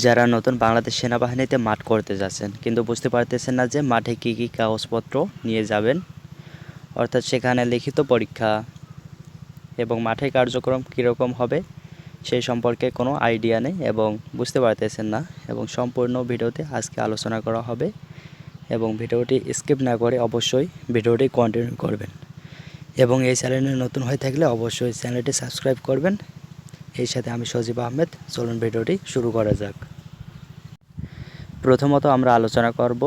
যারা নতুন বাংলাদেশ সেনাবাহিনীতে মাঠ করতে যাচ্ছেন, কিন্তু বুঝতে পারতেছেন না যে মাঠে কী কী কাগজপত্র নিয়ে যাবেন। অর্থাৎ সেখানে লিখিত পরীক্ষা এবং মাঠে কার্যক্রম কীরকম হবে সেই সম্পর্কে কোনো আইডিয়া নেই এবং বুঝতে পারতেছেন না এবং সম্পূর্ণ ভিডিওতে আজকে আলোচনা করা হবে এবং ভিডিওটি স্কিপ না করে অবশ্যই ভিডিওটি কন্টিনিউ করবেন। এবং এই চ্যানেলে নতুন হয়ে থাকলে অবশ্যই চ্যানেলটি সাবস্ক্রাইব করবেন এই সাথে আমি সজীব আহমেদ। চলুন ভিডিওটি শুরু করা যাক। প্রথমত আমরা আলোচনা করব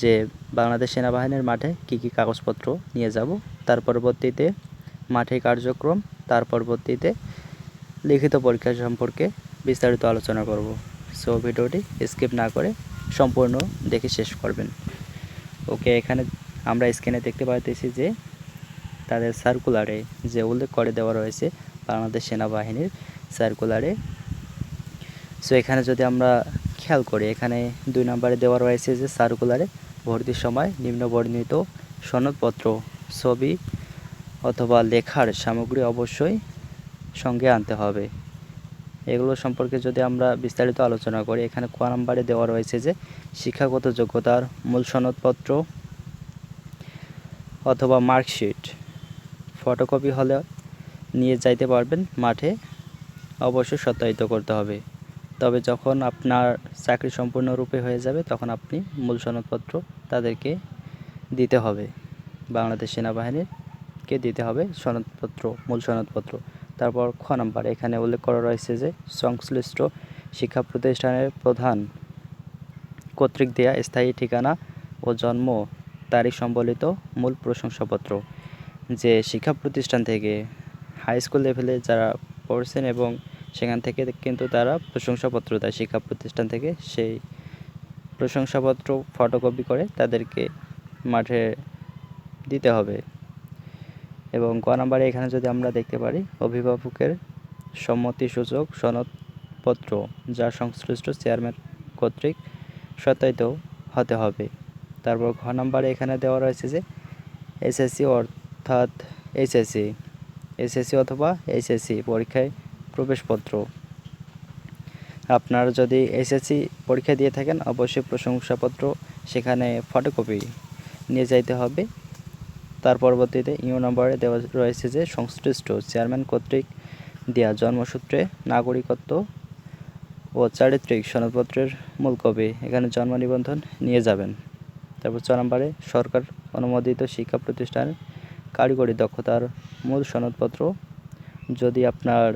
যে বাংলাদেশ সেনাবাহিনীর মাঠে কী কী কাগজপত্র নিয়ে যাব, তার পরবর্তীতে মাঠে কার্যক্রম, তার পরবর্তীতে লিখিত পরীক্ষা সম্পর্কে বিস্তারিত আলোচনা করব। সো ভিডিওটি স্কিপ না করে সম্পূর্ণ দেখে শেষ করবেন। ওকে এখানে আমরা স্ক্রিনে দেখতে পাইতেছি যে তাদের সার্কুলারে যে উল্লেখ করে দেওয়া রয়েছে বাংলাদেশ সেনাবাহিনীর সার্কুলারে সো এখানে যদি আমরা খেয়াল করি, এখানে দুই নম্বরে দেওয়া রয়েছে যে সার্কুলারে ভর্তির সময় নিম্ন বর্ণিত সনদপত্র, ছবি অথবা লেখার সামগ্রী অবশ্যই সঙ্গে আনতে হবে। এগুলো সম্পর্কে যদি আমরা বিস্তারিত আলোচনা করি, এখানে ক নম্বরে দেওয়া রয়েছে যে শিক্ষাগত যোগ্যতার মূল সনদপত্র অথবা মার্কশিট ফটোকপি হলে নিয়ে যাইতে পারবেন মাঠে। অবশ্যই সত্যায়িত করতে হবে। তবে যখন আপনার চাকরি সম্পূর্ণরূপে হয়ে যাবে, তখন আপনি মূল সনদপত্র তাদেরকে দিতে হবে। বাংলাদেশ সেনাবাহিনীরকে দিতে হবে সনদপত্র, মূল সনদপত্র। তারপর খ নাম্বার, এখানে উল্লেখ করা রয়েছে যে সংশ্লিষ্ট শিক্ষা প্রতিষ্ঠানের প্রধান কর্তৃক দেয়া স্থায়ী ঠিকানা ও জন্ম তারিখ সম্বলিত মূল প্রশংসাপত্র। যে শিক্ষা প্রতিষ্ঠান থেকে হাই স্কুল লেভেলে যারা পড়ছেন এবং সেখান থেকে কিন্তু তারা প্রশংসাপত্র দেয় শিক্ষা প্রতিষ্ঠান থেকে সেই প্রশংসাপত্র ফটোকপি করে তাদেরকে মাঠে দিতে হবে। এবং ক নাম্বারে এখানে যদি আমরা দেখতে পারি, অভিভাবকের সম্মতিসূচক সনদপত্র যা সংশ্লিষ্ট চেয়ারম্যান কর্তৃক সত্যায়িত হতে হবে। তারপর ঘ নাম্বারে এখানে দেওয়া রয়েছে যে, এসএসসি অর্থাৎ এইচএসসি এসএসসি অথবা এইচএসসি পরীক্ষায় প্রবেশপত্র। আপনারা যদি এসএসসি পরীক্ষা দিয়ে থাকেন, অবশ্যই প্রশংসাপত্র, সেখানে ফটোকপি নিয়ে যাইতে হবে। তার পরবর্তীতে ইউ নম্বরে দেওয়া রয়েছে যে, সংশ্লিষ্ট চেয়ারম্যান কর্তৃক দেওয়া জন্মসূত্রে নাগরিকত্ব ও চারিত্রিক সনদপত্রের মূল কপি এখানে জন্ম নিবন্ধন নিয়ে যাবেন। তারপর ছ নম্বরে, সরকার অনুমোদিত শিক্ষা প্রতিষ্ঠানের কারিগরি দক্ষতার মূল সনদপত্র। যদি আপনার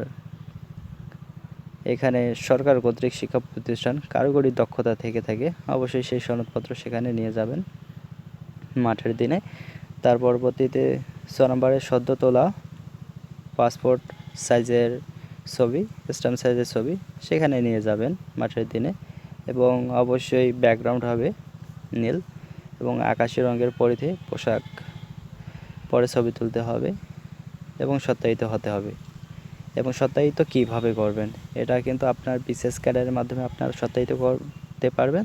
এখানে সরকার কর্তৃক শিক্ষা প্রতিষ্ঠান কারিগরি দক্ষতা থেকে থাকে। অবশ্যই সেই সনদপত্র সেখানে নিয়ে যাবেন মাঠের দিনে। তার পরবর্তীতে ছ নম্বরে সদ্য তোলা পাসপোর্ট সাইজের ছবি, স্ট্যাম্প সাইজের ছবি সেখানে নিয়ে যাবেন মাঠের দিনে এবং অবশ্যই ব্যাকগ্রাউন্ড হবে নীল এবং আকাশি রঙের পরিধে পোশাক। পরে ছবি তুলতে হবে এবং সত্যায়িত হতে হবে। এবং সত্যায়িত কীভাবে করবেন? এটা কিন্তু আপনার বিশেষ ক্যাডারের মাধ্যমে আপনারা সত্যায়িত করতে পারবেন।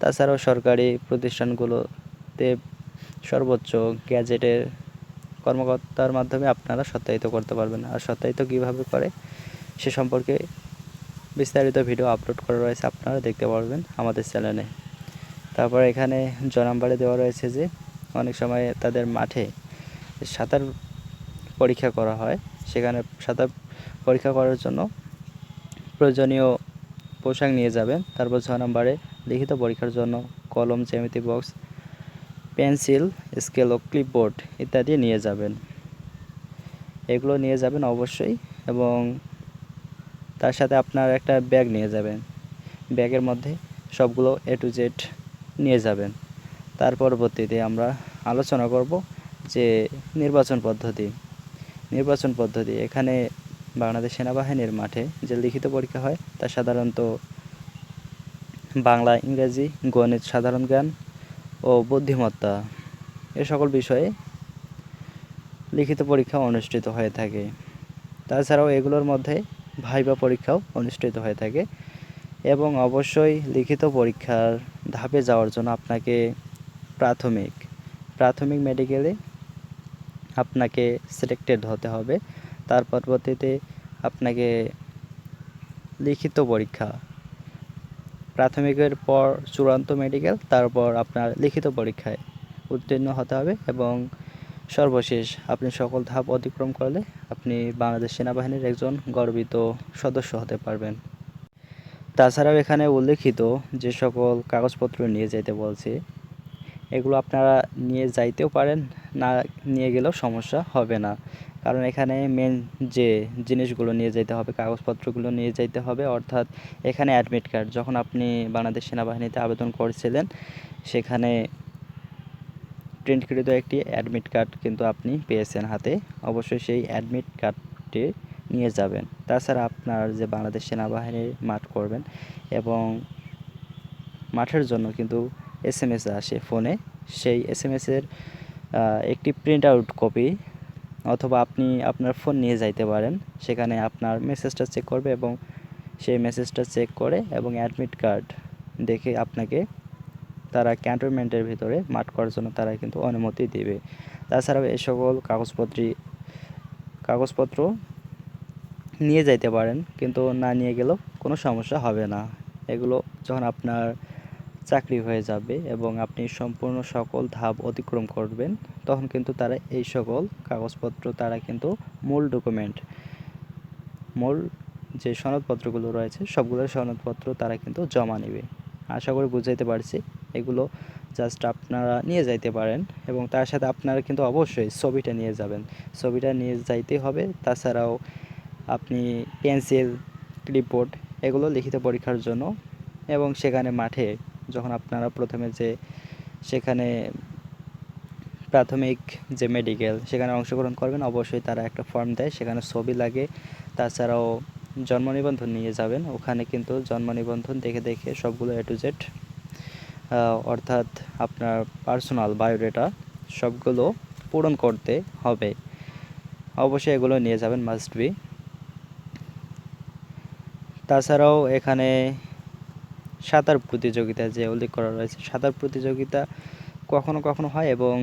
তাছাড়াও সরকারি প্রতিষ্ঠানগুলোতে সর্বোচ্চ গ্যাজেটের কর্মকর্তার মাধ্যমে আপনারা সত্যায়িত করতে পারবেন। আর সত্যায়িত কীভাবে করে, সে সম্পর্কে বিস্তারিত ভিডিও আপলোড করা রয়েছে, আপনারা দেখতে পারবেন আমাদের চ্যানেলে। তারপর এখানে জ নাম্বারে দেওয়া রয়েছে যে, অনেক সময় তাদের মাঠে সাঁতার পরীক্ষা করা হয়। সেখানে সাঁতার পরীক্ষা করার জন্য প্রয়োজনীয় পোশাক নিয়ে যাবেন। তারপর ছ নম্বরে লিখিত পরীক্ষার জন্য কলম, জ্যামিতি বক্স, পেন্সিল, স্কেল ও ক্লিপবোর্ড ইত্যাদি নিয়ে যাবেন। এগুলো নিয়ে যাবেন অবশ্যই এবং তার সাথে আপনার একটা ব্যাগ নিয়ে যাবেন। ব্যাগের মধ্যে সবগুলো এ টু জেড নিয়ে যাবেন। তার পরবর্তীতে আমরা আলোচনা করব যে নির্বাচন পদ্ধতি। নির্বাচন পদ্ধতি, এখানে বাংলাদেশ সেনাবাহিনীর মাঠে যে লিখিত পরীক্ষা হয়, তা সাধারণত বাংলা, ইংরেজি, গণিত, সাধারণ জ্ঞান ও বুদ্ধিমত্তা এ সকল বিষয়ে লিখিত পরীক্ষা অনুষ্ঠিত হয়ে থাকে। তাছাড়াও এগুলোর মধ্যে ভাইবা পরীক্ষাও অনুষ্ঠিত হয়ে থাকে এবং অবশ্যই লিখিত পরীক্ষার ধাপে যাওয়ার জন্য আপনাকে প্রাথমিক প্রাথমিক মেডিকেলে আপনাকে সিলেক্টেড হতে হবে। তার পরবর্তীতে আপনাকে লিখিত পরীক্ষা। প্রাথমিকের পর চূড়ান্ত মেডিকেল তারপর আপনার লিখিত পরীক্ষায় উত্তীর্ণ হতে হবে এবং সর্বশেষ আপনি সকল ধাপ অতিক্রম করলে আপনি বাংলাদেশ সেনাবাহিনীর একজন গর্বিত সদস্য হতে পারবেন। তাছাড়াও এখানে উল্লেখিত যে সকল কাগজপত্র নিয়ে যেতে বলছি, এগুলো আপনারা নিয়ে যাইতেও পারেন, না নিয়ে গেলেও সমস্যা হবে না। কারণ এখানে মেন যে জিনিসগুলো নিয়ে যেতে হবে, কাগজপত্রগুলো নিয়ে যেতে হবে, অর্থাৎ এখানে অ্যাডমিট কার্ড যখন আপনি বাংলাদেশ সেনাবাহিনীতে আবেদন করেছিলেন, সেখানে প্রিন্টকৃত একটি অ্যাডমিট কার্ড কিন্তু আপনি পেয়েছেন হাতে, অবশ্যই সেই অ্যাডমিট কার্ডটি নিয়ে যাবেন। তাছাড়া আপনার যে বাংলাদেশ সেনাবাহিনীর মাঠ করবেন এবং মাঠের জন্য কিন্তু এস এম এস আসে ফোনে, সেই এস এম এসের একটি প্রিন্ট আউট কপি অথবা আপনি আপনার ফোন নিয়ে যাইতে পারেন। সেখানে আপনার মেসেজটা চেক করবে এবং সেই মেসেজটা চেক করে এবং অ্যাডমিট কার্ড দেখে আপনাকে তারা ক্যান্টনমেন্টের ভিতরে মাঠ করার জন্য তারা কিন্তু অনুমতি দেবে। তাছাড়াও এই সকল কাগজপত্রী, কাগজপত্র নিয়ে যাইতে পারেন, কিন্তু না নিয়ে গেলেও কোনো সমস্যা হবে না। এগুলো যখন আপনার চাকরি হয়ে যাবে এবং আপনি সম্পূর্ণ সকল ধাপ অতিক্রম করবেন, তখন কিন্তু তারা এই সকল কাগজপত্র, তারা কিন্তু মূল ডকুমেন্ট মূল যে সনদপত্রগুলো রয়েছে সবগুলো সনদপত্র তারা কিন্তু জমা নেবে। আশা করি বুঝাইতে পারছি, এগুলো জাস্ট আপনারা নিয়ে যাইতে পারেন এবং তার সাথে আপনারা কিন্তু অবশ্যই ছবিটা নিয়ে যাবেন। ছবিটা নিয়ে যাইতে হবে, তাছাড়াও আপনি পেন্সিল ক্লিপবোর্ড এগুলো লিখিত পরীক্ষার জন্য এবং সেখানে মাঠে যখন আপনারা প্রথমে যে সেখানে প্রাথমিক যে মেডিকেল সেখানে অংশগ্রহণ করবেন, অবশ্যই তারা একটা ফর্ম দেয়। সেখানে ছবি লাগে। তাছাড়াও জন্ম নিবন্ধন নিয়ে যাবেন। ওখানে কিন্তু জন্ম নিবন্ধন দেখে দেখে সবগুলো এ টু জেড অর্থাৎ আপনার পার্সোনাল বায়োডেটা সবগুলো পূরণ করতে হবে। অবশ্যই এগুলো নিয়ে যাবেন মাস্ট বি তাছাড়াও এখানে সাঁতার প্রতিযোগিতা যে উল্লেখ করা রয়েছে, সাঁতার প্রতিযোগিতা কখনো কখনো হয় এবং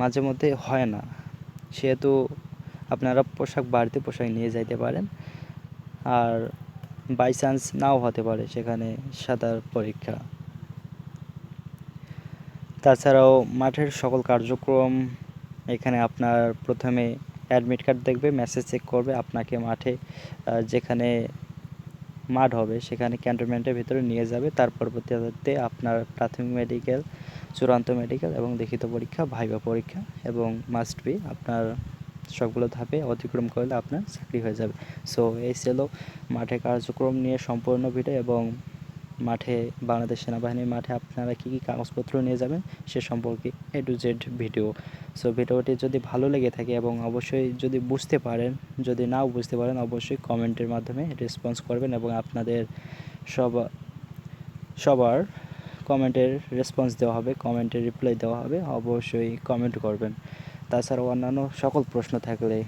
মাঝে মধ্যে হয় না। সেহেতু আপনারা পোশাক বাড়তি পোশাক নিয়ে যাইতে পারেন আর বাই চান্স নাও হতে পারে সেখানে সাঁতার পরীক্ষা। তাছাড়াও মাঠের সকল কার্যক্রম এখানে আপনার প্রথমে অ্যাডমিট কার্ড দেখবে মেসেজ চেক করবে, আপনাকে মাঠে যেখানে মাঠ হবে, সেখানে ক্যান্টনমেন্টের ভিতরে নিয়ে যাবে। তার পরবর্তীতে আপনার প্রাথমিক মেডিকেল চূড়ান্ত মেডিকেল এবং লিখিত পরীক্ষা, ভাইবা পরীক্ষা এবং মাস্ট বি আপনার সবগুলো ধাপে অতিক্রম করলে আপনার চাকরি হয়ে যাবে। সো এই ছিল মাঠে কার্যক্রম নিয়ে সম্পূর্ণ ভিডিও এবং মাঠে, বাংলাদেশ সেনাবাহিনীর মাঠে আপনারা কী কী কাগজপত্র নিয়ে যাবেন সে সম্পর্কে A to Z video. So ভিডিওটি যদি ভালো লেগে থাকে এবং অবশ্যই যদি বুঝতে পারেন, যদি নাও বুঝতে পারেন, অবশ্যই কমেন্টের মাধ্যমে রেসপন্স করবেন এবং আপনাদের সব, সবার কমেন্টের রেসপন্স দেওয়া হবে, কমেন্টের রিপ্লাই দেওয়া হবে, অবশ্যই কমেন্ট করবেন। তাছাড়াও অন্যান্য সকল প্রশ্ন থাকলে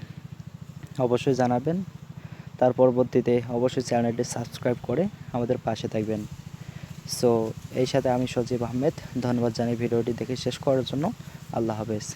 অবশ্যই জানাবেন। তার পরবর্তীতে অবশ্যই চ্যানেলটি সাবস্ক্রাইব করে আমাদের পাশে থাকবেন। সো এই সাথে আমি সজীব আহমেদ, ধন্যবাদ জানাই ভিডিওটি দেখে শেষ করার জন্য আল্লাহ হাফেজ।